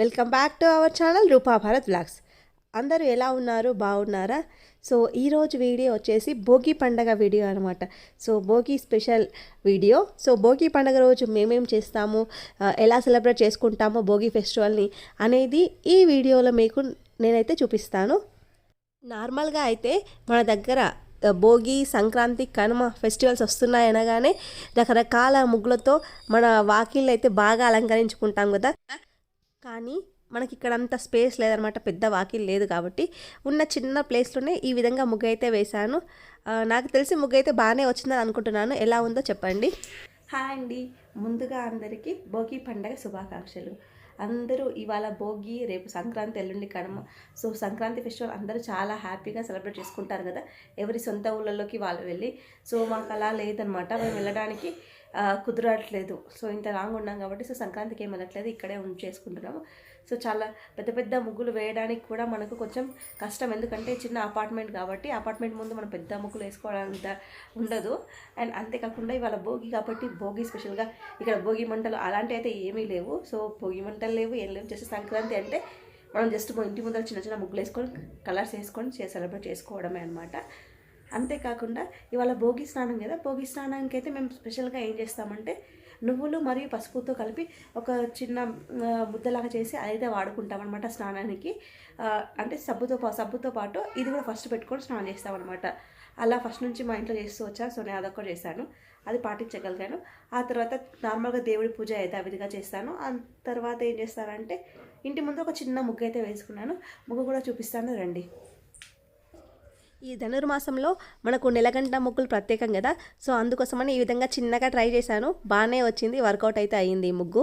Welcome back to our channel Roopa Bharat vlogs అందరూ ఎలా ఉన్నారు? బాగున్నారా? సో ఈరోజు వీడియో వచ్చేసి భోగి పండగ వీడియో అనమాట so Bhogi special video. So Bhogi పండగ రోజు మేమేం చేస్తాము? ఎలా సెలబ్రేట్ చేసుకుంటామో భోగి ఫెస్టివల్ని అనేది ఈ వీడియోలో మీకు నేనైతే చూపిస్తాను. నార్మల్గా అయితే మన దగ్గర భోగి సంక్రాంతి కనుమ ఫెస్టివల్స్ వస్తున్నాయి అనగానే రకరకాల ముగ్గులతో మన వాకిళ్ళు అయితే బాగా అలంకరించుకుంటాం కదా. కానీ మనకి ఇక్కడ అంత స్పేస్ లేదనమాట పెద్ద వాకిల్ లేదు కాబట్టి. ఉన్న చిన్న ప్లేస్లోనే ఈ విధంగా ముగ్గు అయితే వేశాను నాకు తెలిసి ముగ్గు అయితే బాగానే వచ్చిందని అనుకుంటున్నాను. ఎలా ఉందో చెప్పండి. హాయ్ అండి. ముందుగా అందరికీ భోగి పండగ శుభాకాంక్షలు. అందరూ ఇవాళ భోగి రేపు సంక్రాంతి ఎల్లుండి కనుమ. సో సంక్రాంతి ఫెస్టివల్ అందరూ చాలా హ్యాపీగా సెలబ్రేట్ చేసుకుంటారు కదా. ఎవరి సొంత ఊళ్ళలోకి వాళ్ళు వెళ్ళి. సో మాకు అలా లేదనమాట. మేము వెళ్ళడానికి కుదరట్లేదు. సో ఇంత లాంగ్ ఉన్నాం కాబట్టి సో సంక్రాంతికి ఏం వెళ్ళట్లేదు ఇక్కడే ఉంచేసుకుంటున్నాము. సో చాలా పెద్ద పెద్ద ముగ్గులు వేయడానికి కూడా మనకు కొంచెం కష్టం. ఎందుకంటే చిన్న అపార్ట్మెంట్ కాబట్టి అపార్ట్మెంట్ ముందు మనం పెద్ద ముగ్గులు వేసుకోవడానికి ఉండదు. అండ్ అంతేకాకుండా ఇవాళ భోగి కాబట్టి భోగి స్పెషల్గా ఇక్కడ భోగి మంటలు అలాంటివి అయితే ఏమీ లేవు. సో భోగి మంటలు లేవు ఏం లేవు. జస్ట్ సంక్రాంతి అంటే మనం జస్ట్ ఇంటి ముందర చిన్న చిన్న ముగ్గులు వేసుకొని కలర్స్ వేసుకొని సెలబ్రేట్ చేసుకోవడమే అనమాట అంతేకాకుండా ఇవాళ భోగి స్నానం కదా భోగి స్నానానికి అయితే మేము స్పెషల్గా ఏం చేస్తామంటే నువ్వులు మరియు పసుపుతో కలిపి ఒక చిన్న ముద్దలాగా చేసి అదైతే వాడుకుంటాం అనమాట స్నానానికి అంటే సబ్బుతో సబ్బుతో పాటు ఇది కూడా ఫస్ట్ పెట్టుకొని స్నానం చేస్తామన్నమాట. అలా ఫస్ట్ నుంచి మా ఇంట్లో చేస్తూ వచ్చాను సో నేను అదొక్కటి చేశాను. అది పాటించగలిగాను. ఆ తర్వాత నార్మల్గా దేవుడి పూజ యథావిధిగా చేస్తాను. ఆ తర్వాత ఏం చేస్తానంటే ఇంటి ముందు ఒక చిన్న ముగ్గు అయితే వేసుకున్నాను. ముగ్గు కూడా చూపిస్తాను రండి. ఈ ధనుర్మాసంలో మనకు నెలగంట ముగ్గులు ప్రత్యేకం కదా. సో అందుకోసమని ఈ విధంగా చిన్నగా ట్రై చేశాను. బాగానే వచ్చింది వర్కౌట్ అయితే అయ్యింది ఈ ముగ్గు.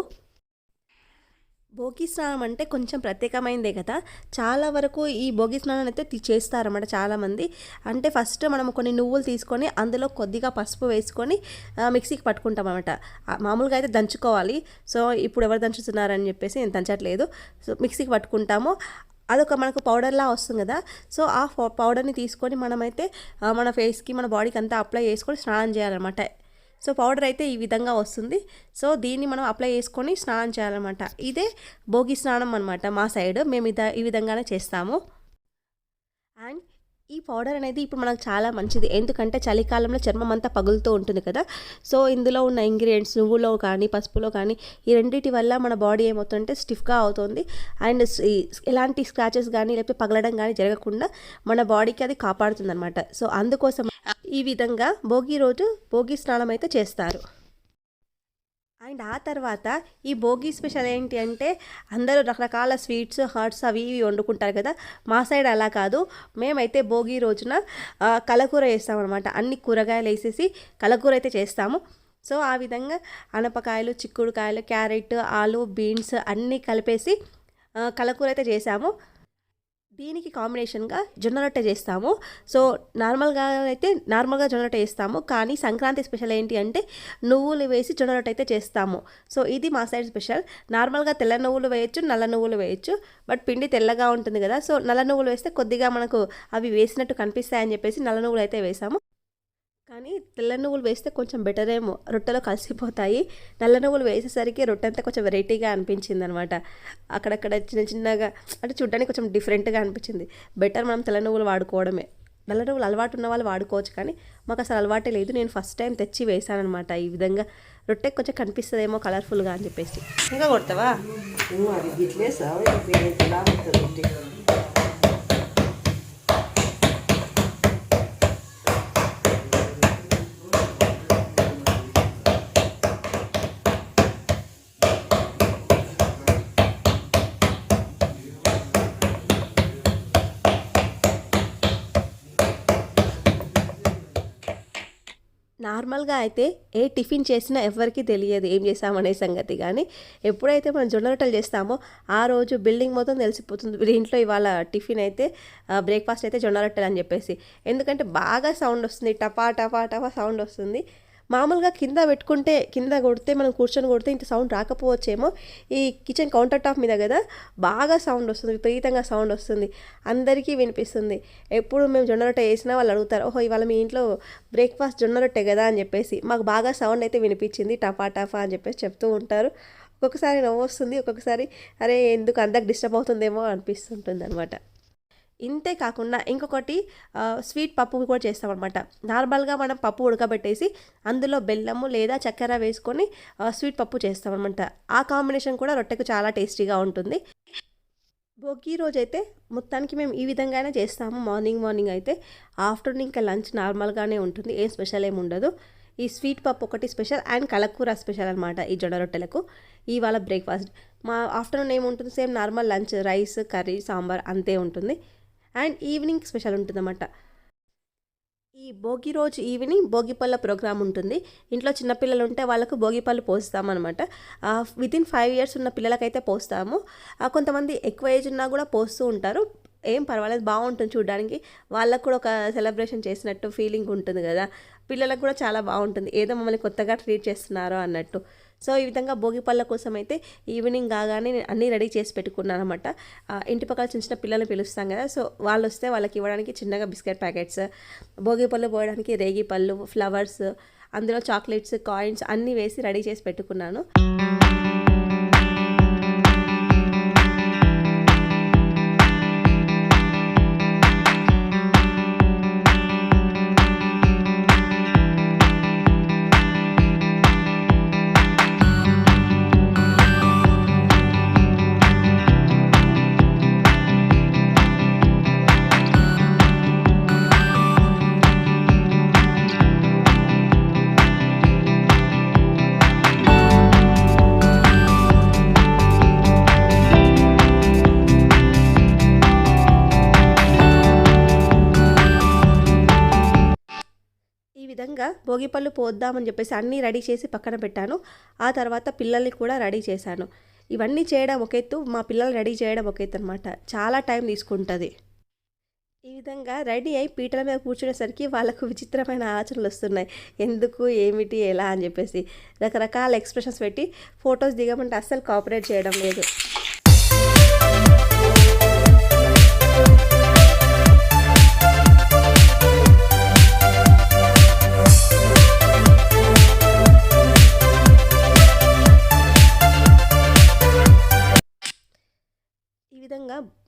భోగి స్నానం అంటే కొంచెం ప్రత్యేకమైందే కదా. చాలా వరకు ఈ భోగి స్నానం అయితే చేస్తారన్నమాట చాలామంది. అంటే ఫస్ట్ మనం కొన్ని నువ్వులు తీసుకొని అందులో కొద్దిగా పసుపు వేసుకొని మిక్సీకి పట్టుకుంటాం అనమాట మామూలుగా అయితే దంచుకోవాలి. సో ఇప్పుడు ఎవరు దంచుతున్నారని చెప్పేసి నేను దంచట్లేదు. సో మిక్సీకి పట్టుకుంటాము. అదొక మనకు పౌడర్లా వస్తుంది కదా. సో ఆ పౌ- పౌడర్ని తీసుకొని మనమైతే మన ఫేస్కి మన బాడీకి అంతా అప్లై చేసుకొని స్నానం చేయాలన్నమాట. సో పౌడర్ అయితే ఈ విధంగా వస్తుంది. సో దీన్ని మనం అప్లై చేసుకొని స్నానం చేయాలన్నమాట. ఇదే భోగి స్నానం అనమాట మా సైడ్ మేము ఇద ఈ విధంగానే చేస్తాము. అండ్ ఈ పౌడర్ అనేది ఇప్పుడు మనకు చాలా మంచిది. ఎందుకంటే చలికాలంలో చర్మం అంతా పగులుతూ ఉంటుంది కదా. సో ఇందులో ఉన్న ఇంగ్రీడియంట్స్ నువ్వులో కానీ పసుపులో కానీ ఈ రెండింటి వల్ల మన బాడీ ఏమవుతుందంటే స్టిఫ్గా అవుతుంది. అండ్ ఎలాంటి స్క్రాచెస్ కానీ లేకపోతే పగలడం కానీ జరగకుండా మన బాడీకి అది కాపాడుతుంది అనమాట సో అందుకోసం ఈ విధంగా భోగి రోజు భోగి స్నానం అయితే చేస్తారు. అండ్ ఆ తర్వాత ఈ భోగి స్పెషల్ ఏంటి అంటే అందరూ రకరకాల స్వీట్స్ హాట్స్ అవి ఇవి వండుకుంటారు కదా. మా సైడ్ అలా కాదు. మేమైతే భోగి రోజున కలకూర వేస్తామన్నమాట అన్ని కూరగాయలు వేసేసి కలకూర అయితే చేస్తాము. సో ఆ విధంగా అనపకాయలు చిక్కుడుకాయలు క్యారెట్ ఆలు బీన్స్ అన్నీ కలిపేసి కలకూర అయితే చేసాము. దీనికి కాంబినేషన్గా జొన్న రొట్టె చేస్తాము. సో నార్మల్గా అయితే నార్మల్గా జొన్న రొట్టె చేస్తాము. కానీ సంక్రాంతి స్పెషల్ ఏంటి అంటే నువ్వులు వేసి జొన్న రొట్టె అయితే చేస్తాము. సో ఇది మా సైడ్ స్పెషల్. నార్మల్గా తెల్ల నువ్వులు వేయచ్చు నల్ల నువ్వులు వేయచ్చు. బట్ పిండి తెల్లగా ఉంటుంది కదా సో నల్ల నువ్వులు వేస్తే కొద్దిగా మనకు అవి వేసినట్టు కనిపిస్తాయని చెప్పేసి నల్ల నువ్వులు అయితే వేసాము. కానీ తెల్ల నువ్వులు వేస్తే కొంచెం బెటర్ ఏమో. రొట్టెలో కలిసిపోతాయి. నల్ల నువ్వులు వేసేసరికి రొట్టె అంతా కొంచెం వెరైటీగా అనిపించింది అనమాట అక్కడక్కడ చిన్న చిన్నగా అంటే చూడడానికి కొంచెం డిఫరెంట్గా అనిపించింది. బెటర్ మనం తెల్ల నువ్వులు వాడుకోవడమే. నల్ల నువ్వులు అలవాటు ఉన్న వాళ్ళు వాడుకోవచ్చు కానీ మాకు అసలు అలవాటే లేదు. నేను ఫస్ట్ టైం తెచ్చి వేసానమాట ఈ విధంగా. రొట్టె కొంచెం కనిపిస్తుందేమో కలర్ఫుల్గా అని చెప్పేసి. ఇంకా కొడతావా? నార్మల్గా అయితే ఏ టిఫిన్ చేసినా ఎవరికి తెలియదు ఏం చేసామనే సంగతి. కానీ ఎప్పుడైతే మనం జొన్న రొట్టెలు చేస్తామో ఆ రోజు బిల్డింగ్ మొత్తం తెలిసిపోతుంది. ఇంట్లో ఇవాళ టిఫిన్ అయితే బ్రేక్ఫాస్ట్ అయితే జొన్న రొట్టెలు అని చెప్పేసి. ఎందుకంటే బాగా సౌండ్ వస్తుంది. టపా టపా టపా సౌండ్ వస్తుంది. మామూలుగా కింద పెట్టుకుంటే కింద కొడితే మనం కూర్చొని కొడితే ఇంత సౌండ్ రాకపోవచ్చేమో. ఈ కిచెన్ కౌంటర్ టాప్ మీద కదా బాగా సౌండ్ వస్తుంది విపరీతంగా సౌండ్ వస్తుంది అందరికీ వినిపిస్తుంది. ఎప్పుడు మేము జొన్న రొట్టె వేసినా వాళ్ళు అడుగుతారు ఓహో ఇవాళ మీ ఇంట్లో బ్రేక్ఫాస్ట్ జొన్న రొట్టె కదా? అని చెప్పేసి. మాకు బాగా సౌండ్ అయితే వినిపించింది టఫా టఫా అని చెప్పేసి చెప్తూ ఉంటారు. ఒక్కొక్కసారి నవ్వు వస్తుంది ఒక్కొక్కసారి అరే ఎందుకు అందరికి డిస్టర్బ్ అవుతుందేమో అనిపిస్తుంటుంది అనమాట ఇంతే కాకుండా ఇంకొకటి స్వీట్ పప్పు కూడా చేస్తామన్నమాట. నార్మల్గా మనం పప్పు ఉడకబెట్టేసి అందులో బెల్లము లేదా చక్కెర వేసుకొని స్వీట్ పప్పు చేస్తామన్నమాట. ఆ కాంబినేషన్ కూడా రొట్టెకు చాలా టేస్టీగా ఉంటుంది. భోగి రోజు అయితే మొత్తానికి మేము ఈ విధంగానే చేస్తాము. మార్నింగ్ మార్నింగ్ అయితే ఆఫ్టర్నూన్ ఇంకా లంచ్ నార్మల్గానే ఉంటుంది. ఏం స్పెషల్ ఏమి ఉండదు. ఈ స్వీట్ పప్పు ఒకటి స్పెషల్ అండ్ కలకూర స్పెషల్ అనమాట ఈ జొన్న రొట్టెలకు. ఇవాళ బ్రేక్ఫాస్ట్. మా ఆఫ్టర్నూన్ ఏముంటుంది? Same normal lunch rice curry sambar అంతే ఉంటుంది. అండ్ ఈవినింగ్ స్పెషల్ ఉంటుందన్నమాట. ఈ భోగి రోజు ఈవినింగ్ భోగి పళ్ళ ప్రోగ్రామ్ ఉంటుంది. ఇంట్లో చిన్నపిల్లలు ఉంటే వాళ్ళకు భోగి పళ్ళు పోస్తామన్నమాట. వితిన్ ఫైవ్ ఇయర్స్ ఉన్న పిల్లలకైతే పోస్తాము. కొంతమంది ఎక్కువ ఏజ్ ఉన్నా కూడా పోస్తూ ఉంటారు. ఏం పర్వాలేదు బాగుంటుంది చూడడానికి. వాళ్ళకు కూడా ఒక సెలబ్రేషన్ చేసినట్టు ఫీలింగ్ ఉంటుంది కదా. పిల్లలకు కూడా చాలా బాగుంటుంది. ఏదో మమ్మల్ని కొత్తగా ట్రీట్ చేస్తున్నారో అన్నట్టు. సో ఈ విధంగా భోగి పళ్ళ కోసం అయితే ఈవినింగ్ కాగానే నేను అన్నీ రెడీ చేసి పెట్టుకున్నాను అనమాట ఇంటి పక్కల చిన్న చిన్న పిల్లల్ని పిలుస్తాం కదా సో వాళ్ళు వస్తే వాళ్ళకి ఇవ్వడానికి చిన్నగా బిస్కెట్ ప్యాకెట్స్ భోగి పళ్ళు పోయడానికి రేగి పళ్ళు ఫ్లవర్స్ అందులో చాక్లెట్స్ కాయిన్స్ అన్నీ వేసి రెడీ చేసి పెట్టుకున్నాను. భోగిపళ్ళు పోద్దామని చెప్పేసి అన్నీ రెడీ చేసి పక్కన పెట్టాను. ఆ తర్వాత పిల్లల్ని కూడా రెడీ చేశాను. ఇవన్నీ చేయడం ఒక ఎత్తు మా పిల్లల్ని రెడీ చేయడం ఒక ఎత్తు అనమాట చాలా టైం తీసుకుంటుంది. ఈ విధంగా రెడీ అయి పీటల మీద కూర్చునేసరికి వాళ్ళకు విచిత్రమైన ఆలోచనలు వస్తున్నాయి. ఎందుకు ఏమిటి ఎలా అని చెప్పేసి రకరకాల ఎక్స్ప్రెషన్స్ పెట్టి ఫొటోస్ దిగమంటే అస్సలు కోఆపరేట్ చేయడం లేదు.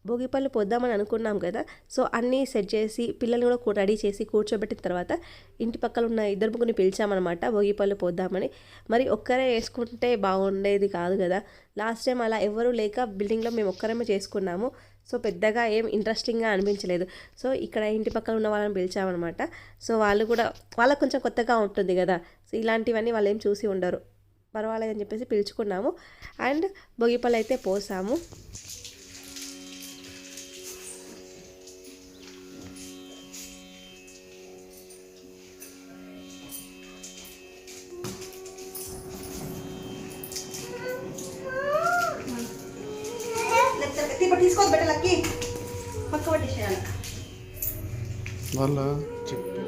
భోగిపళ్ళు పొద్దామని అనుకున్నాం కదా. సో అన్నీ సెట్ చేసి పిల్లల్ని కూడా రెడీ చేసి కూర్చోబెట్టిన తర్వాత ఇంటి పక్కన ఉన్న ఇద్దరు ముగ్గురిని పిలిచామన్నమాట భోగిపళ్ళు పోద్దామని. మరి ఒక్కరే వేసుకుంటే బాగుండేది కాదు కదా. లాస్ట్ టైం అలా ఎవరూ లేక బిల్డింగ్లో మేము ఒక్కరమే చేసుకున్నాము. సో పెద్దగా ఏం ఇంట్రెస్టింగ్గా అనిపించలేదు. సో ఇక్కడ ఇంటి పక్కన ఉన్న వాళ్ళని పిలిచామన్నమాట. సో వాళ్ళు కూడా వాళ్ళకు కొంచెం కొత్తగా ఉంటుంది కదా. సో ఇలాంటివన్నీ వాళ్ళు ఏం చూసి ఉండరు. పర్వాలేదని చెప్పేసి పిలుచుకున్నాము. అండ్ భోగిపళ్ళు అయితే పోసాము. వాళ్ళ చెప్పు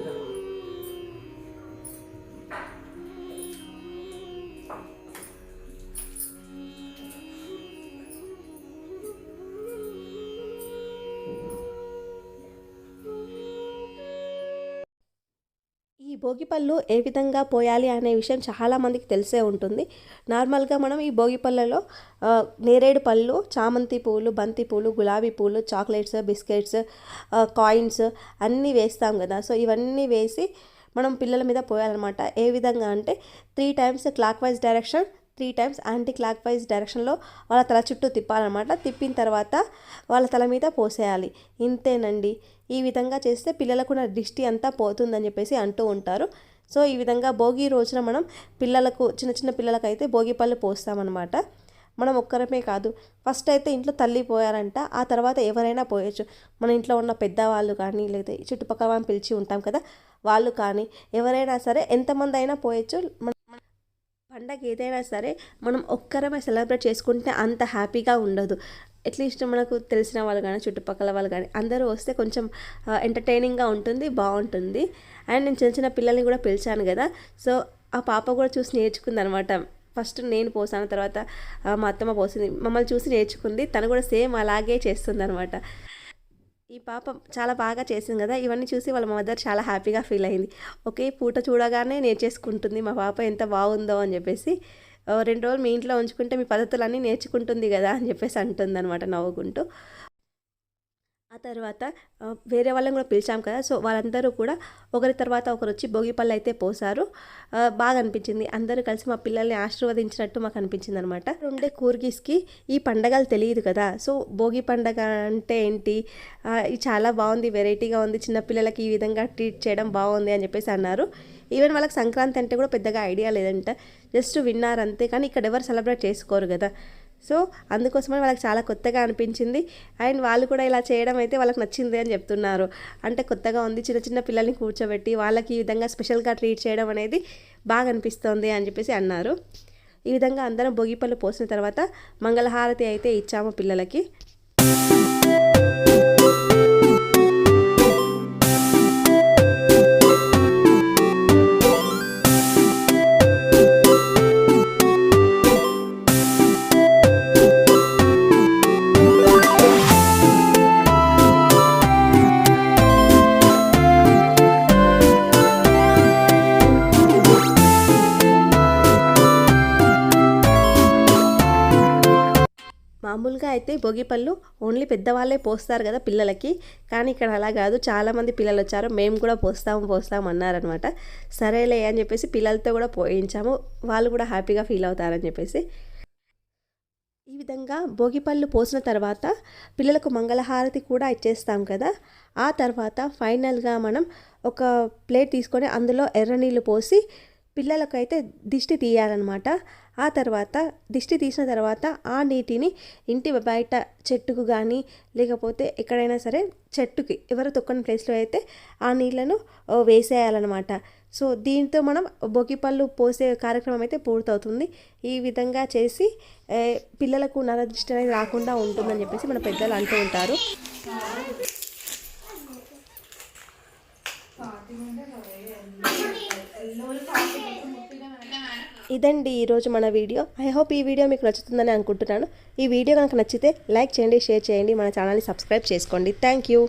భోగిపళ్ళు ఏ విధంగా పోయాలి అనే విషయం చాలామందికి తెలిసే ఉంటుంది. నార్మల్గా మనం ఈ భోగిపళ్ళలో నేరేడు పళ్ళు చామంతి పూలు బంతి పూలు గులాబీ పూలు చాక్లెట్స్ బిస్కెట్స్ కాయిన్స్ అన్నీ వేస్తాం కదా. సో ఇవన్నీ వేసి మనం పిల్లల మీద పోయాలన్నమాట. ఏ విధంగా అంటే three times clockwise direction three times anticlockwise డైరెక్షన్లో వాళ్ళ తల చుట్టూ తిప్పాలన్నమాట. తిప్పిన తర్వాత వాళ్ళ తల మీద పోసేయాలి. ఇంతేనండి. ఈ విధంగా చేస్తే పిల్లలకు ఉన్న దిష్టి అంతా పోతుందని చెప్పేసి అంటూ ఉంటారు. సో ఈ విధంగా భోగి రోజున మనం పిల్లలకు చిన్న చిన్న పిల్లలకైతే భోగి పళ్ళు పోస్తామన్నమాట. మనం ఒక్కరమే కాదు. ఫస్ట్ అయితే ఇంట్లో తల్లి పోయారంట. ఆ తర్వాత ఎవరైనా పోయొచ్చు. మన ఇంట్లో ఉన్న పెద్దవాళ్ళు కానీ లేదా చుట్టుపక్కల మనం పిలిచి ఉంటాం కదా వాళ్ళు కానీ ఎవరైనా సరే ఎంతమంది అయినా పోయొచ్చు. మన పండగ ఏదైనా సరే మనం ఒక్కరమే సెలబ్రేట్ చేసుకుంటే అంత హ్యాపీగా ఉండదు. అట్లీస్ట్ మనకు తెలిసిన వాళ్ళు కానీ చుట్టుపక్కల వాళ్ళు కానీ అందరూ వస్తే కొంచెం ఎంటర్టైనింగ్గా ఉంటుంది బాగుంటుంది. అండ్ నేను చిన్న చిన్న పిల్లల్ని కూడా పిలిచాను కదా సో ఆ పాప కూడా చూసి నేర్చుకుంది అనమాట ఫస్ట్ నేను పోసాను తర్వాత మా అత్తమ్మ పోసింది. మమ్మల్ని చూసి నేర్చుకుంది. తను కూడా సేమ్ అలాగే చేస్తుంది అనమాట ఈ పాప చాలా బాగా చేసింది కదా ఇవన్నీ చూసి వాళ్ళ మదర్ చాలా హ్యాపీగా ఫీల్ అయింది. ఒకే పూట చూడగానే నేర్చేసుకుంటుంది మా పాప ఎంత బాగుందో అని చెప్పేసి రెండు రోజులు మీ ఇంట్లో ఉంచుకుంటే మీ పద్ధతులన్నీ నేర్చుకుంటుంది కదా అని చెప్పేసి అంటుంది అనమాట నవ్వుకుంటూ. ఆ తర్వాత వేరే వాళ్ళని కూడా పిలిచాం కదా సో వాళ్ళందరూ కూడా ఒకరి తర్వాత ఒకరు వచ్చి భోగి పళ్ళు అయితే పోసారు. బాగా అనిపించింది. అందరూ కలిసి మా పిల్లల్ని ఆశీర్వదించినట్టు మాకు అనిపించింది అనమాట ఉండే కూర్గిస్కి ఈ పండగలు తెలియదు కదా సో భోగి పండగ అంటే ఏంటి? ఇది చాలా బాగుంది వెరైటీగా ఉంది చిన్నపిల్లలకి ఈ విధంగా ట్రీట్ చేయడం బాగుంది అని చెప్పేసి అన్నారు. ఈవెన్ వాళ్ళకి సంక్రాంతి అంటే కూడా పెద్దగా ఐడియా లేదంట. జస్ట్ విన్నారు అంతే కానీ ఇక్కడ ఎవరు సెలబ్రేట్ చేసుకోరు కదా. సో అందుకోసమని వాళ్ళకి చాలా కొత్తగా అనిపించింది. అండ్ వాళ్ళు కూడా ఇలా చేయడం అయితే వాళ్ళకి నచ్చింది అని చెప్తున్నారు. అంటే కొత్తగా ఉంది చిన్న చిన్న పిల్లల్ని కూర్చోబెట్టి వాళ్ళకి ఈ విధంగా స్పెషల్గా ట్రీట్ చేయడం అనేది బాగా అనిపిస్తుంది అని చెప్పేసి అన్నారు. ఈ విధంగా అందరం భోగిపళ్ళు పోసిన తర్వాత మంగళహారతి అయితే ఇచ్చాము పిల్లలకి. మామూలుగా అయితే భోగిపళ్ళు ఓన్లీ పెద్దవాళ్ళే పోస్తారు కదా పిల్లలకి. కానీ ఇక్కడ అలా కాదు. చాలామంది పిల్లలు వచ్చారు. మేము కూడా పోస్తాము పోస్తాము అన్నారనమాట. సరేలే అని చెప్పేసి పిల్లలతో కూడా పోయించాము. వాళ్ళు కూడా హ్యాపీగా ఫీల్ అవుతారని చెప్పేసి. ఈ విధంగా భోగిపళ్ళు పోసిన తర్వాత పిల్లలకు మంగళహారతి కూడా ఇచ్చేస్తాం కదా. ఆ తర్వాత ఫైనల్గా మనం ఒక ప్లేట్ తీసుకొని అందులో ఎర్ర నీళ్ళు పోసి పిల్లలకైతే దిష్టి తీయాలన్నమాట. ఆ తర్వాత దిష్టి తీసిన తర్వాత ఆ నీటిని ఇంటి బయట చెట్టుకు కానీ లేకపోతే ఎక్కడైనా సరే చెట్టుకి ఎవరు తొక్కని ప్లేస్లో అయితే ఆ నీళ్ళను వేసేయాలన్నమాట. సో దీంతో మనం బొగిపళ్ళు పోసే కార్యక్రమం అయితే పూర్తవుతుంది. ఈ విధంగా చేసి పిల్లలకు నరదృష్టి అనేది రాకుండా ఉంటుందని చెప్పేసి మన పెద్దలు అంటూ ఉంటారు. ఇదండి ఈరోజు మన వీడియో. ఐ హోప్ ఈ వీడియో మీకు నచ్చుతుందని అనుకుంటున్నాను. ఈ వీడియో కనుక నచ్చితే లైక్ చేయండి షేర్ చేయండి మన ఛానల్ని సబ్స్క్రైబ్ చేసుకోండి. Thank you